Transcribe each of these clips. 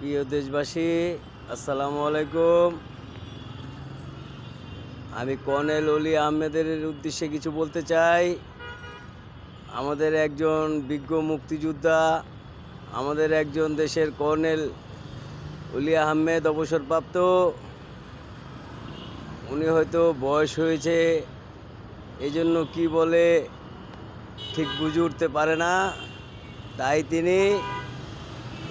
প্রিয় দেশবাসী, আসসালামু আলাইকুম। আমি কর্নেল অলি আহমেদের উদ্দেশ্যে কিছু বলতে চাই। আমাদের একজন বিজ্ঞ মুক্তিযোদ্ধা, আমাদের একজন দেশের কর্নেল অলি আহমেদ অবসরপ্রাপ্ত। উনি হয়তো বয়স হয়েছে এই জন্য কী বলে ঠিক বুঝে উঠতে পারে না। তাই তিনি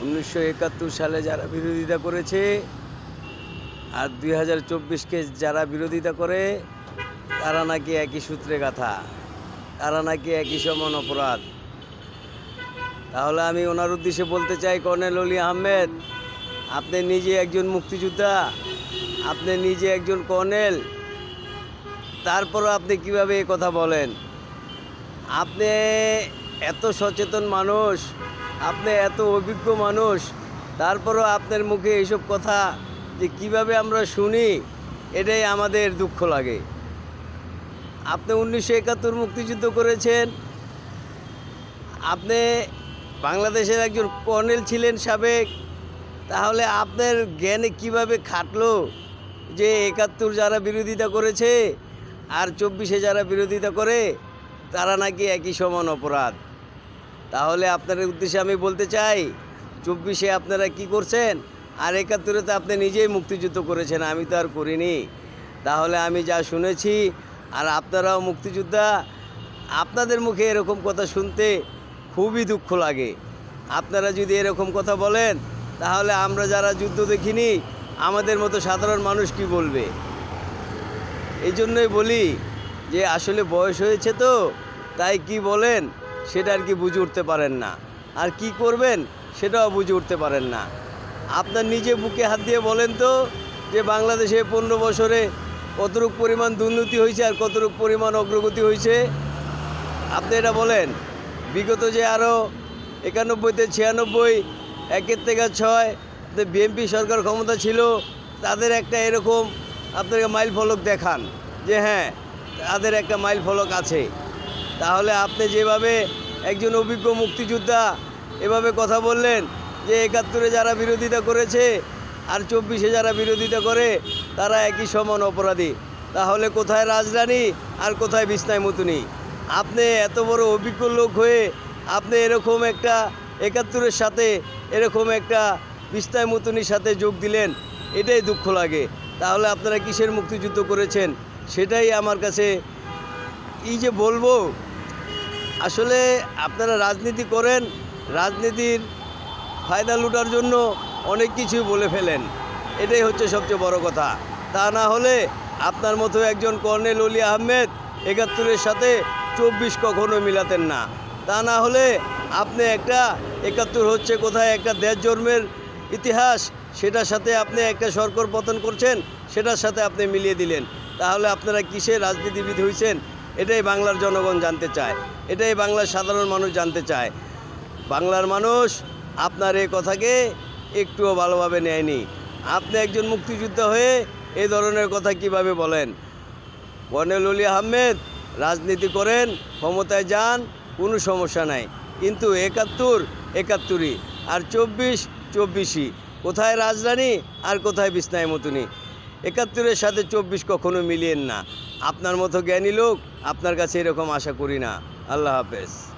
উনিশশো একাত্তর সালে যারা বিরোধিতা করেছে আর দুই হাজার চব্বিশকে যারা বিরোধিতা করে, তারা নাকি একই সূত্রে গাথা। তারা নাকি একই সমান অপরাধ। তাহলে আমি ওনার উদ্দেশ্যে বলতে চাই, কর্নেল অলি আহমেদ, আপনি নিজে একজন মুক্তিযোদ্ধা, আপনি নিজে একজন কর্নেল, তারপরও আপনি কীভাবে এ কথা বলেন? আপনি এত সচেতন মানুষ আপনি এত অভিজ্ঞ মানুষ, তারপরও আপনার মুখে এইসব কথা যে কীভাবে আমরা শুনি, এটাই আমাদের দুঃখ লাগে। আপনি উনিশশো একাত্তর মুক্তিযুদ্ধ করেছেন। আপনি বাংলাদেশের একজন কর্নেল ছিলেন সাবেক। তাহলে আপনার জ্ঞানে কীভাবে খাটলো যে একাত্তর যারা বিরোধিতা করেছে আর চব্বিশে যারা বিরোধিতা করে, তারা নাকি একই সমান অপরাধ? তাহলে আপনার উদ্দেশ্যে আমি বলতে চাই, চব্বিশে আপনারা কি করছেন? আর একাত্তরে তো আপনি নিজেই মুক্তিযুদ্ধ করেছেন, আমি তো আর করিনি। তাহলে আমি যা শুনেছি, আর আপনারাও মুক্তিযোদ্ধা, আপনাদের মুখে এরকম কথা শুনতে খুবই দুঃখ লাগে। আপনারা যদি এরকম কথা বলেন, তাহলে আমরা যারা যুদ্ধ দেখিনি, আমাদের মতো সাধারণ মানুষ কি বলবে? এই জন্যই বলি যে, আসলে বয়স হয়েছে তো, তাই কি বলেন? সেটা আর কি বুঝে উঠতে পারেন না। আর কি করবেন সেটাও বুঝে উঠতে পারেন না। আপনার নিজে বুকে হাত দিয়ে বলেন তো যে বাংলাদেশে পনেরো বছরে কতটুক পরিমাণ দুর্নীতি হয়েছে আর কতটুক পরিমাণ অগ্রগতি হয়েছে? আপনি এটা বলেন। বিগত যে আরও একানব্বইতে ছিয়ানব্বই, একের থেকে ছয় বিএনপি সরকার ক্ষমতা ছিল, তাদের একটা এরকম আপনাকে মাইল ফলক দেখান যে হ্যাঁ তাদের একটা মাইল ফলক আছে। তাহলে আপনি যেভাবে একজন অভিজ্ঞ মুক্তিযোদ্ধা এভাবে কথা বললেন যে একাত্তরে যারা বিরোধিতা করেছে আর চব্বিশে যারা বিরোধিতা করে, তারা একই সমান অপরাধী। তাহলে কোথায় রাজরানী আর কোথায় বিছনায় মতুনি? আপনি এত বড় অভিজ্ঞ লোক হয়ে আপনি এরকম একটা একাত্তরের সাথে, এরকম একটা বিছনায় মতুনির সাথে যোগ দিলেন, এটাই দুঃখ লাগে। তাহলে আপনারা কিসের মুক্তিযুদ্ধ করেছেন? সেটাই আমার কাছে, এই যে বলব আসলে আপনারা রাজনীতি করেন, রাজনীতির ফায়দা লুটার জন্য অনেক কিছুই বলে ফেলেন। এটাই হচ্ছে সবচেয়ে বড় কথা। তা না হলে আপনার মতো একজন কর্নেল অলি আহমেদ একাত্তরের সাথে চব্বিশ কখনো মিলাতেন না। তা না হলে আপনি একটা একাত্তর হচ্ছে কোথায় একটা দেশ জন্মের ইতিহাস, সেটার সাথে আপনি একটা সরকার পতন করছেন, সেটার সাথে আপনি মিলিয়ে দিলেন। তাহলে আপনারা কিসে রাজনীতিবিদ হয়েছেন এটাই বাংলার জনগণ জানতে চায়। এটাই বাংলার সাধারণ মানুষ জানতে চায়। বাংলার মানুষ আপনার এই কথাকে একটুও ভালোভাবে নেয়নি। আপনি একজন মুক্তিযোদ্ধা হয়ে এই ধরনের কথা কীভাবে বলেন? কর্নেল অলি আহমেদ, রাজনীতি করেন, ক্ষমতায় যান, কোনো সমস্যা নাই। কিন্তু একাত্তর, একাত্তরই আর চব্বিশ, চব্বিশই। কোথায় রাজধানী আর কোথায় বিছনায় মতনই একাত্তরের সাথে চব্বিশ কখনো মিলিয়েন না। আপনার মতো জ্ঞানী লোক আপনার কাছে এরকম আশা করি না। আল্লাহ হাফেজ।